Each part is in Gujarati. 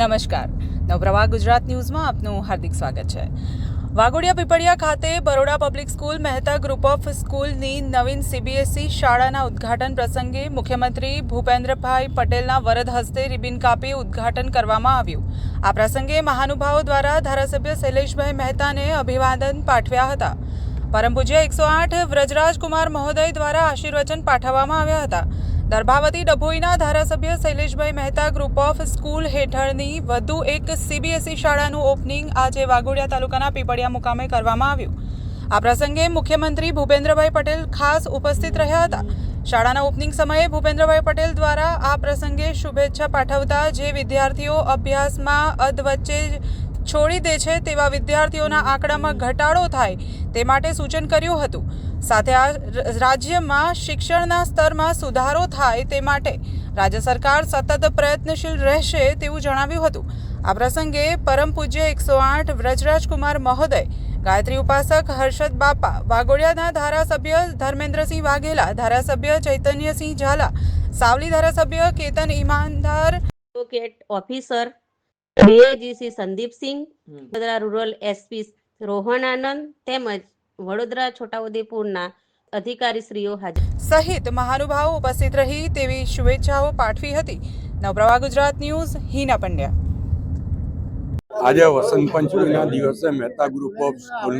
નમસ્કાર. નવપ્રવાહ ગુજરાત ન્યૂઝમાં આપનું હાર્દિક સ્વાગત છે. વાઘોડિયા પીપળિયા ખાતે Baroda public school Mehta group of સ્કૂલની નવીન સીબીએસઈ શાળાના ઉદ્ઘાટન પ્રસંગે મુખ્યમંત્રી ભૂપેન્દ્રભાઈ પટેલના વરદ હસ્તે રિબિન કાપી ઉદ્ઘાટન કરવામાં આવ્યું. આ પ્રસંગે મહાનુભાવો દ્વારા ધારાસભ્ય શૈલેષભાઈ મહેતાને અભિવાદન પાઠવ્યા હતા. પરમ પૂજ્ય એકસો આઠ વ્રજરાજકુમાર મહોદય દ્વારા આશીર્વચન પાઠવવામાં આવ્યા હતા. દર્ભાવતી ડભોઈના ધારાસભ્ય Shaileshbhai Mehta group of school હેઠળની વધુ એક સીબીએસઈ શાળાનું ઓપનિંગ આજે વાઘોડિયા તાલુકાના પીપળિયા મુકામે કરવામાં આવ્યું. આ પ્રસંગે મુખ્યમંત્રી ભૂપેન્દ્રભાઈ પટેલ ખાસ ઉપસ્થિત રહ્યા હતા. શાળાના ઓપનિંગ સમયે ભૂપેન્દ્રભાઈ પટેલ દ્વારા આ પ્રસંગે શુભેચ્છા પાઠવતા જે વિદ્યાર્થીઓ અભ્યાસમાં અધવચ્ચે છોડી દે છે તેવા વિદ્યાર્થીઓના આંકડામાં ઘટાડો થાય તે માટે સૂચન કર્યું હતું. સાથે આ રાજ્યમાં શિક્ષણના સ્તરમાં સુધારો થાય તે માટે રાજ્ય સરકાર સતત પ્રયત્નશીલ રહેશે તેવું જણાવ્યું હતું. આ પ્રસંગે પરમ પૂજ્ય એકસો આઠ વ્રજરાજકુમાર મહોદય, ગાયત્રી ઉપાસક હર્ષદ બાપા, વાઘોડિયાના ધારાસભ્ય ધર્મેન્દ્રસિંહ વાઘેલા, ધારાસભ્ય ચૈતન્યસિંહ ઝાલા, સાવલી ધારાસભ્ય Ketan Inamdar officer DAGC Sandeepsinh Vadodara rural SP Rohan Anand તેમજ વડોદરા છોટાઉદેપુરના અધિકારીશ્રીઓ હાજર. સહિત મહાનુભાવો ઉપસ્થિત રહી તેવી શુભેચ્છાઓ પાઠવી હતી. નવપ્રભા ગુજરાત ન્યૂઝ હિના પંડ્યા. આજે વસંત પંચમીના દિવસે મહેતા ગ્રુપ ઓફ સ્કૂલ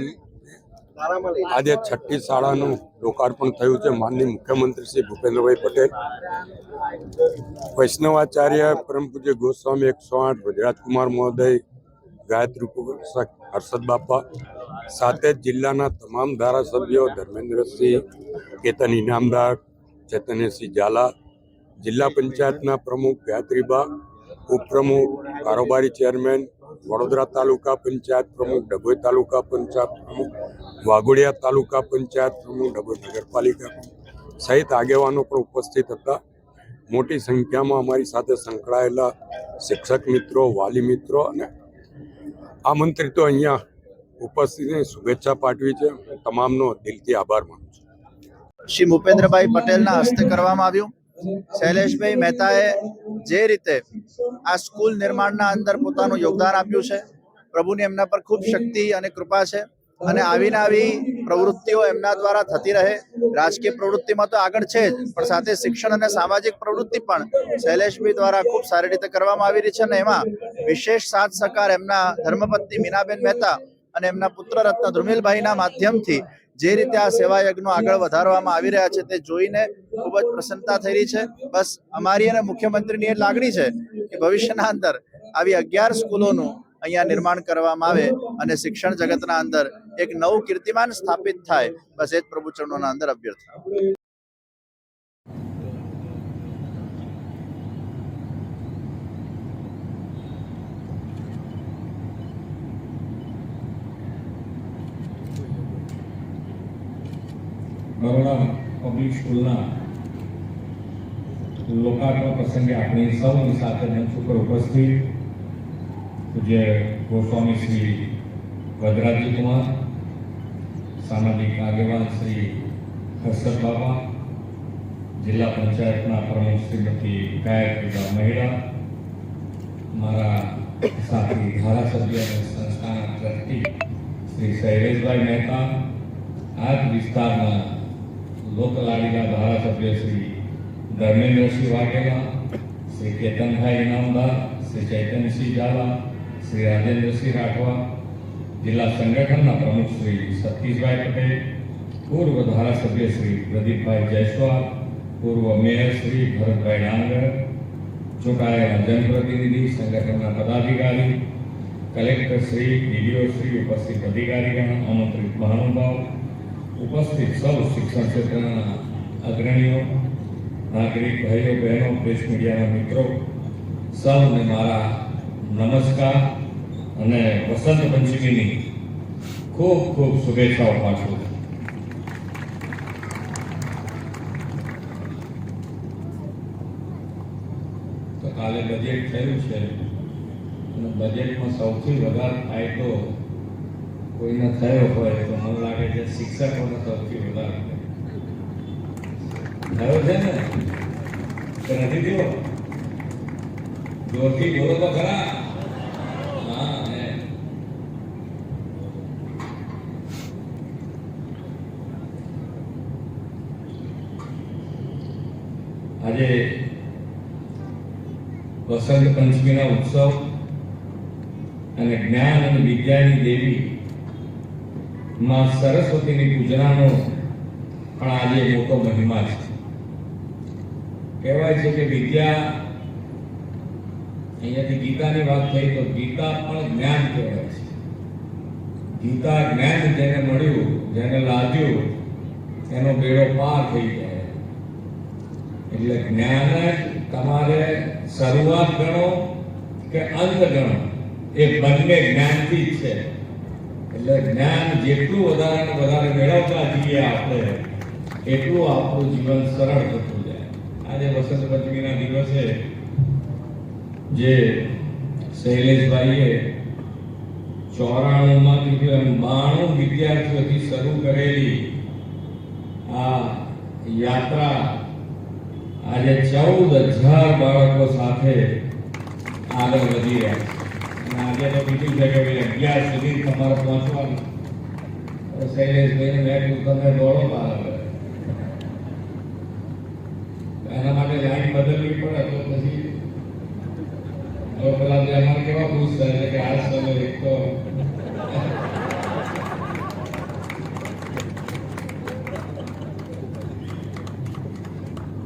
આજે છઠ્ઠી શાળાનું લોકાર્પણ થયું છે માનનીય મુખ્યમંત્રી શ્રી ભૂપેન્દ્રભાઈ પટેલ. વૈષ્ણવાચાર્ય પરમ પૂજ્ય ગોસ્વામી એકસો આઠ વજરાજકુમાર મહોદય, ગાયત્રી હર્ષદ બાપા સાથે જિલ્લાના તમામ ધારાસભ્યો ધર્મેન્દ્રસિંહ કેતન ઇનામદાર ચૈતન્યસિંહ ઝાલા, જિલ્લા પંચાયતના પ્રમુખ ગાયત્રીબા, ઉપપ્રમુખ કારોબારી ચેરમેન વડોદરા તાલુકા પંચાયત પ્રમુખ, ડભોઈ તાલુકા પંચાયત પ્રમુખ, વાઘોડિયા તાલુકા પંચાયત પ્રમુખ, ડભોઈ નગરપાલિકા સહિત આગેવાનો પણ ઉપસ્થિત હતા. મોટી સંખ્યામાં અમારી સાથે સંકળાયેલા શિક્ષક મિત્રો, વાલી મિત્રો અને આમંત્રિતો અહીંયા ઉપસ્થિતને શુભેચ્છા પાઠવી છે. તમામનો દિલથી આભાર માનું છું. શ્રી ભૂપેન્દ્રભાઈ પટેલના હસ્તે કરવામાં આવ્યું. શૈલેષભાઈ મહેતાએ જે રીતે આ સ્કૂલ નિર્માણના અંદર પોતાનું યોગદાન આપ્યું છે, પ્રભુની એમના પર ખૂબ શક્તિ અને કૃપા છે અને આવીને આવી પ્રવૃત્તિઓ એમના દ્વારા થતી રહે. રાજકીય પ્રવૃત્તિમાં તો આગળ છે જ, પણ સાથે શિક્ષણ અને સામાજિક પ્રવૃત્તિ પણ શૈલેષભાઈ દ્વારા ખૂબ સારી રીતે કરવામાં આવી રહી છે અને એમાં વિશેષ સાથ સહકાર એમના ધર્મપત્ની મીનાબેન મહેતા અને એમના પુત્ર રત્ન ધ્રુમિલભાઈના માધ્યમથી જે રીતે આ સેવા યજ્ઞો આગળ વધારવામાં આવી રહ્યા છે તે જોઈને ખૂબ જ પ્રસન્નતા થઈ રહી છે. બસ અમારી અને મુખ્યમંત્રીની એ લાગણી છે કે ભવિષ્યના અંદર આવી અગિયાર સ્કૂલોનું અહીંયા નિર્માણ કરવામાં આવે અને શિક્ષણ જગતના અંદર એક નવું કીર્તિમાન સ્થાપિત થાય. બસ એ જ પ્રભુ ચરણોના અંદર અભ્યર્થના. બરોડા પબ્લિક સ્કૂલના લોકાર્પણ પ્રસંગે આપણી સૌની સાથે ઉપર ઉપસ્થિત. પૂજ્ય ગોસ્વામી શ્રી વદરાજી કુમાર, સામાજિક આગેવાન શ્રી હર્ષદ બાબા જિલ્લા પંચાયતના પ્રમુખ શ્રીમતી ગાયત્રીબા મહિલા, મારા સાથી ધારાસભ્ય અને સંસ્થાના ટ્રસ્ટી શ્રી શૈલેષભાઈ મહેતા આ જ વિસ્તારના લોકલાડીના ધારાસભ્ય શ્રી ધર્મેન્દ્રસિંહ વાઘેલા શ્રી કેતનભાઈ ઇનામદાર શ્રી ચૈતન્યસિંહ ઝાલા શ્રી રાજેન્દ્રસિંહ રાઠવા જિલ્લા સંગઠનના પ્રમુખ શ્રી સતીશભાઈ પટેલ પૂર્વ ધારાસભ્ય શ્રી પ્રદીપભાઈ જયસ્વાલ પૂર્વ મેયર શ્રી ભરતભાઈ ડાંગર ચૂંટાયેલા જનપ્રતિનિધિ સંગઠનના પદાધિકારી કલેક્ટર શ્રી ડીડીઓ શ્રી ઉપસ્થિત અધિકારીગણ આમંત્રિત મહાનુભાવ ઉપસ્થિત સૌ શિક્ષણ ક્ષેત્રના અગ્રણીઓ, નાગરિક ભાઈઓ, બહેનો પ્રેસ મીડિયાના મિત્રો, સૌને મારા નમસ્કાર અને વસંત પંચમીની ખૂબ ખૂબ શુભેચ્છાઓ પાછું તો કાલે બજેટ થયું છે અને બજેટમાં સૌથી વધારે તો કોઈને થયો હોય તો મને લાગે છે શિક્ષકોને સૌથી વધારે થયો છે ને? તો નથી થયો? જોરથી બોલો તો ખરા. આજે વસંત પંચમીના ઉત્સવ અને જ્ઞાન અને વિદ્યાની દેવી માં સરસ્વતીની પૂજનાનો પણ આજે મોટો મહિમા છે. કહેવાય છે કે વિદ્યા, અહીંયાથી ગીતાની વાત થઈ તો ગીતા પણ જ્ઞાન કહેવાય છે. ગીતા જ્ઞાન જેને મળ્યું, જેને લાગ્યું, એનો બેડો પાર થઈ જાય. એટલે જ્ઞાન જ તમારે શરૂઆત ગણો કે અંત ગણો, એ બંને જ્ઞાનથી જ છે. એટલે જ્ઞાન જેટલું વધારે ને વધારે મેળવતા જઈએ આપણે, એટલું આપણું જીવન સરળ થતું જાય. આજે વસંત પંચમીના દિવસે જે શૈલેષભાઈએ ચોરાણુંમાં કીધું બાણું વિદ્યાર્થીઓથી શરૂ કરેલી આ યાત્રા આજે ચૌદ હજાર બાળકો સાથે આગળ વધી રહ્યા છે. આજે તો બીજું છે કે ભાઈ અગિયાર સુધી તમારે પહોંચવાનું તો શૈલેષભાઈને મેં કીધું તમે દોડો બહાર હવે. એના માટે લાઈન બદલવી પડે તો પછી હવે પેલા જે અમારે કેવા ખુશ થાય છે કે આ સમય એક તો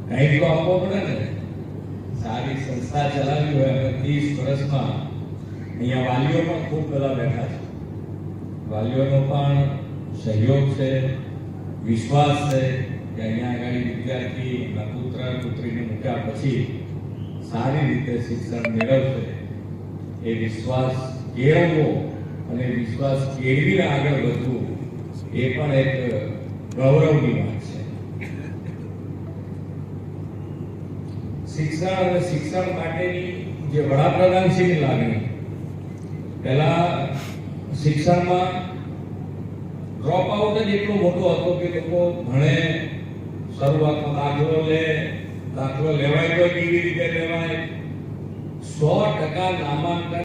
કંઈક તો આપવો પડે ને સારી સંસ્થા ચલાવી હોય અને ત્રીસ વર્ષમાં અહીંયા વાલીઓ પણ ખૂબ બધા બેઠા છે. વાલીઓનો પણ સહયોગ છે, વિશ્વાસ છે કે અહીંયા આગળ વિદ્યાર્થી, એમના પુત્ર, પુત્રીને મૂક્યા પછી સારી રીતે શિક્ષણ મેળવશે. એ વિશ્વાસ કેળવવો અને વિશ્વાસ કેળવીને આગળ વધવું, એ પણ એક ગૌરવની વાત છે. શિક્ષણ અને શિક્ષણ માટેની જે વડાપ્રધાનશ્રીની લાગણી. પહેલા શિક્ષણમાં ડ્રોપ આઉટ જ એટલો મોટો હતો કે લોકો ભણે, શરૂઆતમાં દાખલો લે, દાખલો લેવાય તો કેવી રીતે લેવાય? સો ટકા નામાંકન